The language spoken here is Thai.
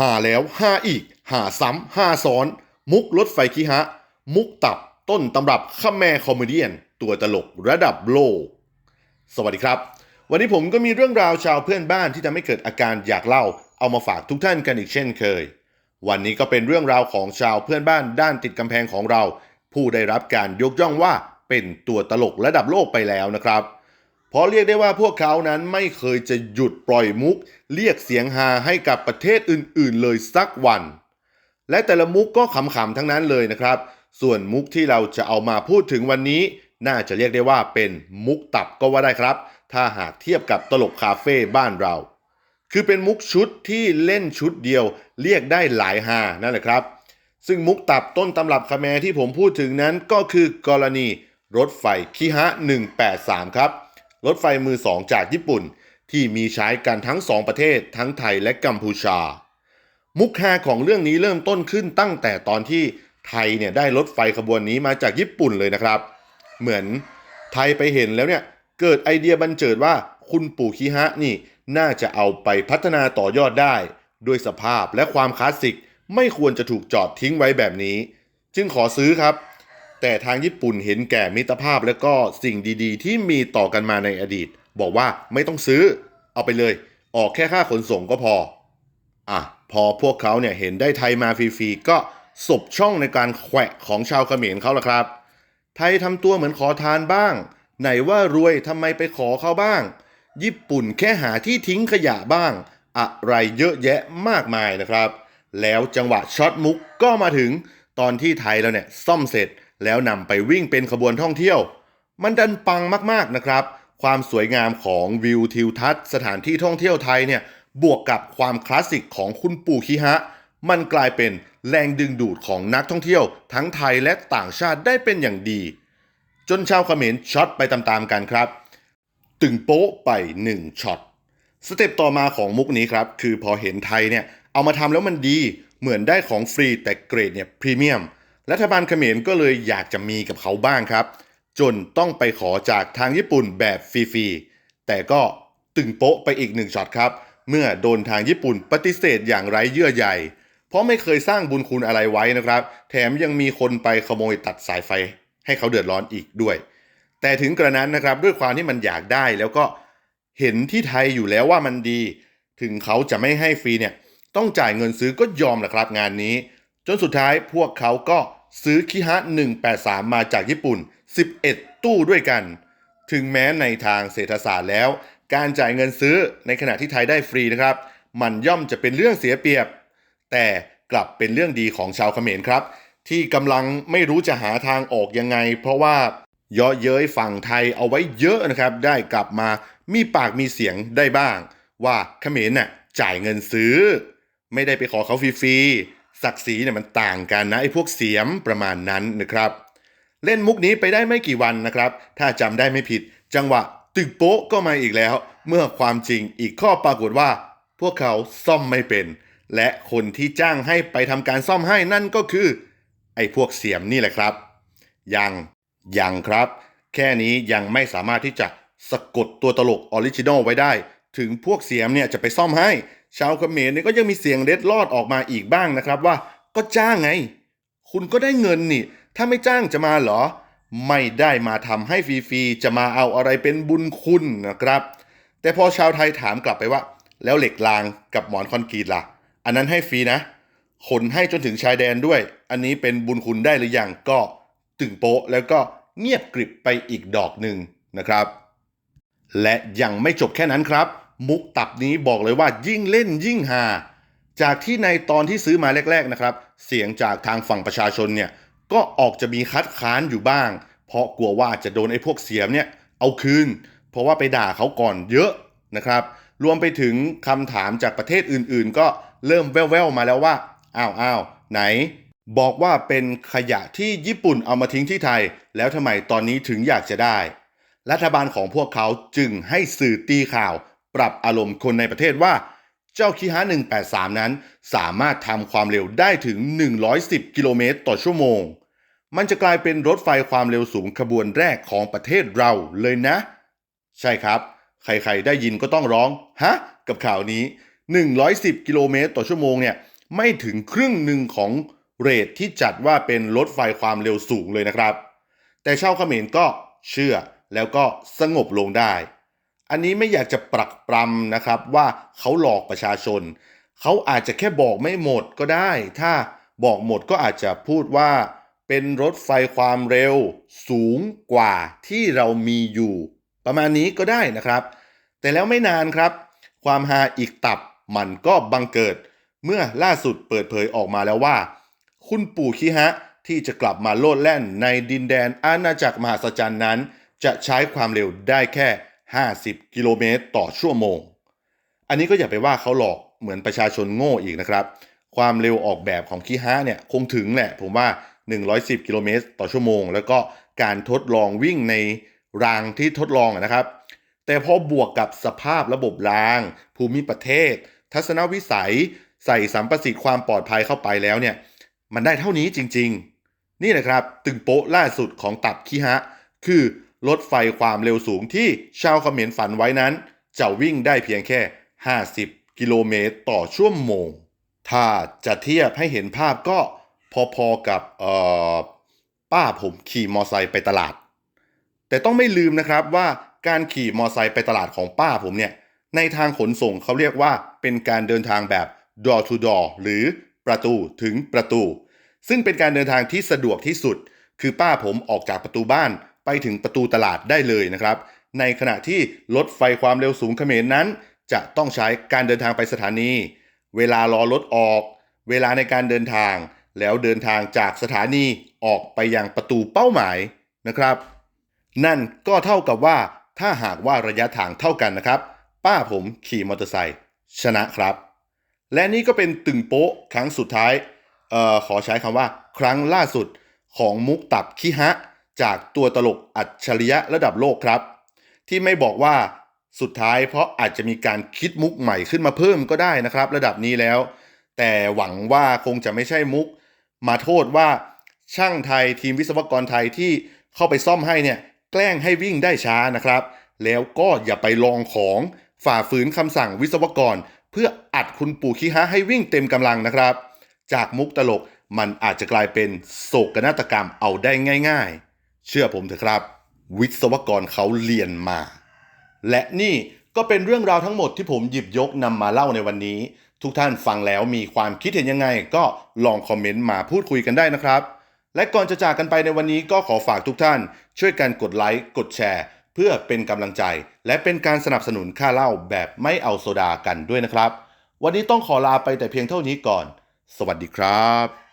หาแล้วหาอีก หาซ้ำหาซ้อน มุกรถไฟคิฮะ มุกตับต้นตำรับข้าแม่คอมเมดี้ตัวตลกระดับโลก สวัสดีครับ วันนี้ผมก็มีเรื่องราวชาวเพื่อนบ้านที่ทำให้เกิดอาการอยากเล่า เอามาฝากทุกท่านกันอีกเช่นเคย วันนี้ก็เป็นเรื่องราวของชาวเพื่อนบ้านด้านติดกำแพงของเรา ผู้ได้รับการยกย่องว่าเป็นตัวตลกระดับโลกไปแล้วนะครับ เพราะเรียกได้ว่าพวกเขานั้นไม่เคยจะหยุดปล่อยมุก เรียกเสียงฮาให้กับประเทศอื่นๆ เลยสักวัน และแต่ละมุกก็ขำๆทั้งนั้นเลยนะครับ ส่วนมุกที่เราจะเอามาพูดถึงวันนี้ น่าจะเรียกได้ว่าเป็นมุกตับก็ว่าได้ครับ ถ้าหากเทียบกับตลกคาเฟ่บ้านเรา คือเป็นมุกชุดที่เล่นชุดเดียว เรียกได้หลายฮานั่นแหละครับ ซึ่งมุกตับต้นตำรับคาแมที่ผมพูดถึงนั้นก็คือกรณีรถไฟคิฮะ 183 ครับ รถไฟมือสองจากญี่ปุ่น ที่มีใช้กันทั้งสองประเทศทั้งไทยและกัมพูชา มุกฮาของเรื่องนี้เริ่มต้นขึ้นตั้งแต่ตอนที่ไทยเนี่ยได้รถไฟขบวนนี้มาจากญี่ปุ่นเลยนะครับ เหมือนไทยไปเห็นแล้วเนี่ยเกิดไอเดียบันเจิดว่าคุณปู่คิฮะนี่น่าจะเอาไปพัฒนาต่อยอดได้ ด้วยสภาพและความคลาสสิกไม่ควรจะถูกจอดทิ้งไว้แบบนี้ จึงขอซื้อครับ แต่ทางญี่ปุ่นเห็นแก่มิตรภาพและก็สิ่งดีๆ ที่มีต่อกันมาในอดีต บอกว่าไม่ต้องซื้อ เอาไปเลย ออกแค่ค่าขนส่งก็พอ อะ พอพวกเขาเนี่ยเห็นได้ไทยมาฟรีๆก็สบช่องในการแขวะของชาวเขมรเขาละครับ ไทยทำตัวเหมือนขอทานบ้าง ไหนว่ารวยทำไมไปขอเขาบ้าง ญี่ปุ่นแค่หาที่ทิ้งขยะบ้าง อะไรเยอะแยะมากมายนะครับ แล้วจังหวะช็อตมุกก็มาถึงตอนที่ไทยเราเนี่ยซ่อมเสร็จ แล้วนำไปวิ่งเป็นขบวนท่องเที่ยว มันดันปังมากๆนะครับ ความสวยงามของวิวทิวทัศน์สถานที่ท่องเที่ยวไทยเนี่ยบวกกับความคลาสสิกของคุณปู่คิฮะ มันกลายเป็นแรงดึงดูดของนักท่องเที่ยว ทั้งไทยและต่างชาติได้เป็นอย่างดี จนชาวเขมรช็อตไปตามๆกันครับ ตึงโป๊ะไป1ช็อตสเต็ปต่อมาของมุกนี้ครับ คือพอเห็นไทยเนี่ย เอามาทำแล้วมันดี เหมือนได้ของฟรีแต่เกรดเนี่ยพรีเมียม รัฐบาลเขมรก็เลยอยากจะมีกับเขาบ้างครับ จนต้องไปขอจากทางญี่ปุ่นแบบฟรีๆแต่ก็ตึงโป๊ะไปอีกหนึ่งช็อตครับ เมื่อโดนทางญี่ปุ่นปฏิเสธอย่างไร้เยื่อใยเพราะไม่เคยสร้างบุญคุณอะไรไว้นะครับ แถมยังมีคนไปขโมยตัดสายไฟ ให้เขาเดือดร้อนอีกด้วย แต่ถึงกระนั้นนะครับด้วยความที่มันอยากได้แล้วก็เห็นที่ไทยอยู่แล้วว่ามันดี ถึงเขาจะไม่ให้ฟรีเนี่ยต้องจ่ายเงินซื้อก็ยอมแหละครับงานนี้ จนสุดท้ายพวกเขาก็ ซื้อคิฮะ 183 มาจากญี่ปุ่น 11 ตู้ด้วยกัน ถึงแม้ในทางเศรษฐศาสตร์แล้ว การจ่ายเงินซื้อในขณะที่ไทยได้ฟรีนะครับ มันย่อมจะเป็นเรื่องเสียเปรียบ แต่กลับเป็นเรื่องดีของชาวเขมรครับ ที่กำลังไม่รู้จะหาทางออกยังไง เพราะว่าเยาะเย้ยฝั่งไทยเอาไว้เยอะนะครับ ได้กลับมามีปากมีเสียงได้บ้าง ว่าเขมรน่ะจ่ายเงินซื้อ ไม่ได้ไปขอเขาฟรีๆ ศักดิ์ศรีเนี่ยมันต่างกันนะไอ้พวกเสียมประมาณนั้นนะครับ เล่นมุกนี้ไปได้ไม่กี่วันนะครับ ถ้าจำได้ไม่ผิด จังหวะตึกโป๊ะก็มาอีกแล้ว เมื่อความจริงอีกข้อปรากฏว่า พวกเขาซ่อมไม่เป็น และคนที่จ้างให้ไปทำการซ่อมให้นั่นก็คือ ไอ้พวกเสียมนี่แหละครับ ยังยังครับ แค่นี้ยังไม่สามารถที่จะสะกดตัวตลกออริจินอลไว้ได้ ถึงพวกเสียมเนี่ยจะไปซ่อมให้ ชาวเขมรเนี่ยก็ยังมีเสียงเล็ดลอดออกมาอีกบ้างนะครับว่าก็จ้างไง คุณก็ได้เงินนี่ ถ้าไม่จ้างจะมาเหรอ ไม่ได้มาทำให้ฟรีๆจะมาเอาอะไรเป็นบุญคุณนะครับ แต่พอชาวไทยถามกลับไปว่า แล้วเหล็กรางกับหมอนคอนกรีตล่ะ อันนั้นให้ฟรีนะขนให้จนถึงชายแดนด้วย อันนี้เป็นบุญคุณได้หรือยังก็ตึงโป๊ะแล้วก็เงียบกริบไปอีกดอกหนึ่งนะครับ และยังไม่จบแค่นั้นครับ มุกตับนี้บอกเลยว่ายิ่งเล่นยิ่งฮาจากที่ในตอนที่ซื้อมาแรก ๆนะครับ เสียงจากทางฝั่งประชาชนเนี่ยก็ออกจะมีคัดค้านอยู่บ้าง เพราะกลัวว่าจะโดนไอ้พวกเสียมเนี่ยเอาคืน เพราะว่าไปด่าเขาก่อนเยอะนะครับ รวมไปถึงคำถามจากประเทศอื่นๆ ก็เริ่มแว่วๆมาแล้วว่าอ้าวอ้าวไหน บอกว่าเป็นขยะที่ญี่ปุ่นเอามาทิ้งที่ไทย แล้วทำไมตอนนี้ถึงอยากจะได้ รัฐบาลของพวกเขาจึงให้สื่อตีข่าว ปรับอารมณ์คนในประเทศว่า เจ้าคิฮะ183 นั้น สามารถทำความเร็วได้ถึง 110 กิโลเมตรต่อชั่วโมง มันจะกลายเป็นรถไฟความเร็วสูงขบวนแรกของประเทศเราเลยนะ ใช่ครับ ใครๆ ได้ยินก็ต้องร้อง ฮะ กับข่าวนี้ 110 กิโลเมตรต่อชั่วโมงเนี่ยไม่ถึงครึ่งหนึ่งของเรทที่จัดว่าเป็นรถไฟความเร็วสูงเลยนะครับ แต่ชาวเขมรก็เชื่อ แล้วก็สงบลงได้ อันนี้ไม่อยากจะปรักปรำนะครับว่าเขาหลอกประชาชน เขาอาจจะแค่บอกไม่หมดก็ได้ ถ้าบอกหมดก็อาจจะพูดว่า เป็นรถไฟความเร็วสูงกว่าที่เรามีอยู่ ประมาณนี้ก็ได้นะครับ แต่แล้วไม่นานครับ ความฮาอีกตับมันก็บังเกิด เมื่อล่าสุดเปิดเผยออกมาแล้วว่า คุณปู่คิฮะที่จะกลับมาโลดแล่นในดินแดนอาณาจักรมหาสจรรย์นั้น จะใช้ความเร็วได้แค่ 50 กิโลเมตรต่อชั่วโมง อันนี้ก็อย่าไปว่าเขาหลอกเหมือนประชาชนโง่อีกนะครับ ความเร็วออกแบบของคิฮะเนี่ยคงถึงแหละ ผมว่า 110 กิโลเมตรต่อชั่วโมง แล้วก็การทดลองวิ่งในรางที่ทดลองนะครับ แต่พอบวกกับสภาพระบบราง ภูมิประเทศ ทัศนวิสัย ใส่สัมประสิทธิ์ความปลอดภัยเข้าไปแล้วเนี่ย มันได้เท่านี้จริง ๆ นี่นะครับ ตึงโป๊ะล่าสุดของตับคิฮะคือ รถไฟความเร็วสูงที่ชาวเขมรฝันไว้นั้น จะวิ่งได้เพียงแค่ 50 กิโลเมตรต่อชั่วโมง ถ้าจะเทียบให้เห็นภาพก็พอๆกับป้าผมขี่มอไซค์ไปตลาด แต่ต้องไม่ลืมนะครับว่าการขี่มอไซค์ไปตลาดของป้าผมเนี่ยในทางขนส่งเขาเรียกว่าเป็นการเดินทางแบบ door to door หรือประตูถึงประตู ซึ่งเป็นการเดินทางที่สะดวกที่สุด คือป้าผมออกจากประตูบ้าน ไปถึงประตูตลาดได้เลยนะครับ ในขณะที่รถไฟความเร็วสูงเขมรนั้น จะต้องใช้การเดินทางไปสถานี เวลารอรถออก เวลาในการเดินทาง แล้วเดินทางจากสถานีออกไปยังประตูเป้าหมายนะครับ นั่นก็เท่ากับว่าถ้าหากว่าระยะทางเท่ากันนะครับ ป้าผมขี่มอเตอร์ไซค์ชนะครับ และนี่ก็เป็นตึงโป๊ะครั้งสุดท้ายเอ่อขอใช้คำว่า ครั้งล่าสุดของมุกตับคิฮะ จากตัวตลกอัจฉริยะระดับโลกครับ ที่ไม่บอกว่าสุดท้ายเพราะอาจจะมีการคิดมุกใหม่ขึ้นมาเพิ่มก็ได้นะครับ ระดับนี้แล้ว แต่หวังว่าคงจะไม่ใช่มุก มาโทษว่าช่างไทยทีมวิศวกรไทยที่เข้าไปซ่อมให้เนี่ยแกล้งให้วิ่งได้ช้านะครับ แล้วก็อย่าไปลองของฝ่าฝืนคำสั่งวิศวกร เพื่ออัดคุณปู่คิฮะให้วิ่งเต็มกำลังนะครับ จากมุกตลกมันอาจจะกลายเป็นโศกนาฏกรรมเอาได้ง่าย ๆ เชื่อผมเถอะครับ วิศวกรเขาเรียนมา และนี่ก็เป็นเรื่องราวทั้งหมดที่ผมหยิบยกนำมาเล่าในวันนี้ ทุกท่านฟังแล้วมีความคิดเห็นยังไง ก็ลองคอมเมนต์มาพูดคุยกันได้นะครับ และก่อนจะจากกันไปในวันนี้ก็ขอฝากทุกท่าน ช่วยกันกดไลค์กดแชร์ เพื่อเป็นกำลังใจ และเป็นการสนับสนุนค่าเล่าแบบไม่เอาโซดากันด้วยนะครับ วันนี้ต้องขอลาไปแต่เพียงเท่านี้ก่อน สวัสดีครับ